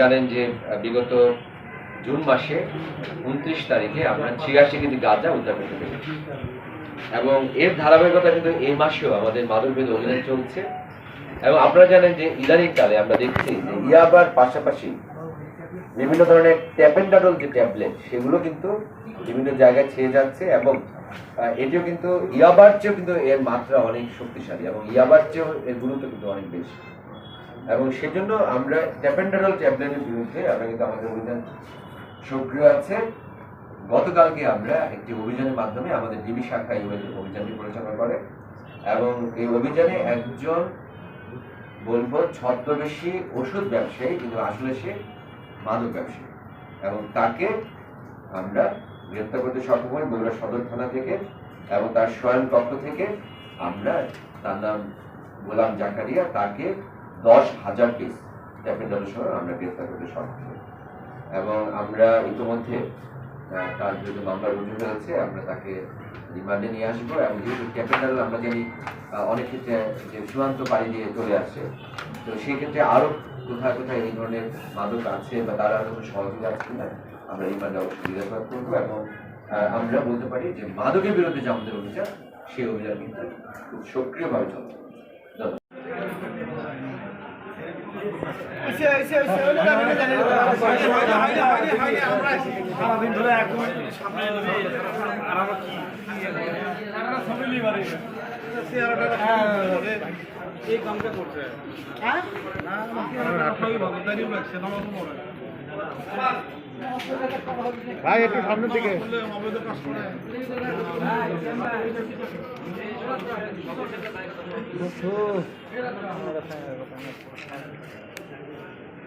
জানেন যে বিগত জুন মাসে উনত্রিশ তারিখে আমরা ছিয়াশি কেজি গাঁজা উদ্ধার করতে এবং এর ধারাবাহিকতা কিন্তু এই মাসেও আমাদের মাদকবিদ অভিযান চলছে। এবং আপনারা জানেন যে ইদানিং কালে আমরা দেখছি যে ইয়াবার পাশাপাশি বিভিন্ন ধরনের ট্যাপেন্ডাডল যে ট্যাবলেট সেগুলো কিন্তু বিভিন্ন জায়গায় ছেয়ে যাচ্ছে এবং এটিও কিন্তু, ইয়াবার চেয়েও কিন্তু এর মাত্রা অনেক শক্তিশালী এবং ইয়াবার চেয়েও এর গুরুত্ব কিন্তু অনেক বেশি। এবং সেজন্য আমরা ট্যাপেন্ডারল ট্যাবলেটের বিরুদ্ধে আমরা কিন্তু আমাদের অভিযান সক্রিয় আছে। গতকালকে আমরা একটি অভিযানের মাধ্যমে আমাদের ডিবি শাখা এই অভিযানটি পরিচালনা করে এবং এই অভিযানে একজন বলব ছদ্মবেশী ওষুধ ব্যবসায়ী, কিন্তু আসলে সে মাদক ব্যবসায়ী এবং তাকে আমরা গ্রেপ্তার করতে সক্ষম হই বগুড়া সদর থানা থেকে এবং তার স্বয়ং কক্ষ থেকে আমরা তার নাম গোলাম জাকারিয়া তাকে দশ হাজার পিস ট্যাপেন্ডাল সহ আমরা গ্রেপ্তার করতে সক্ষম এবং আমরা ইতিমধ্যে তার বিরুদ্ধে মামলা রুজু হয়েছে আমরা তাকে রিমান্ডে নিয়ে আসব। এবং যেহেতু ক্যাপিটাল আমরা জানি অনেক ক্ষেত্রে যে সীমান্ত পাড়ি দিয়ে চলে আসে। তো সেই ক্ষেত্রে আরও কোথায় কোথায় এই ধরনের মাদক আছে বা তারা কোনো সহযোগী আছে কিনা, আমরা রিমান্ডে অবশ্যই জিজ্ঞাসাবাদ করব। এবং আমরা বলতে পারি যে মাদকের বিরুদ্ধে যে আমাদের অভিযান, সেই অভিযান কিন্তু খুব সক্রিয়ভাবে চলছে ধন্যবাদ সারাদিন ধরে এক সামনে আর আমরা কি? সবাই লিবারে এই কামটা করছে হ্যাঁ? লাগছে না ভাই একটু সামনের দিকে।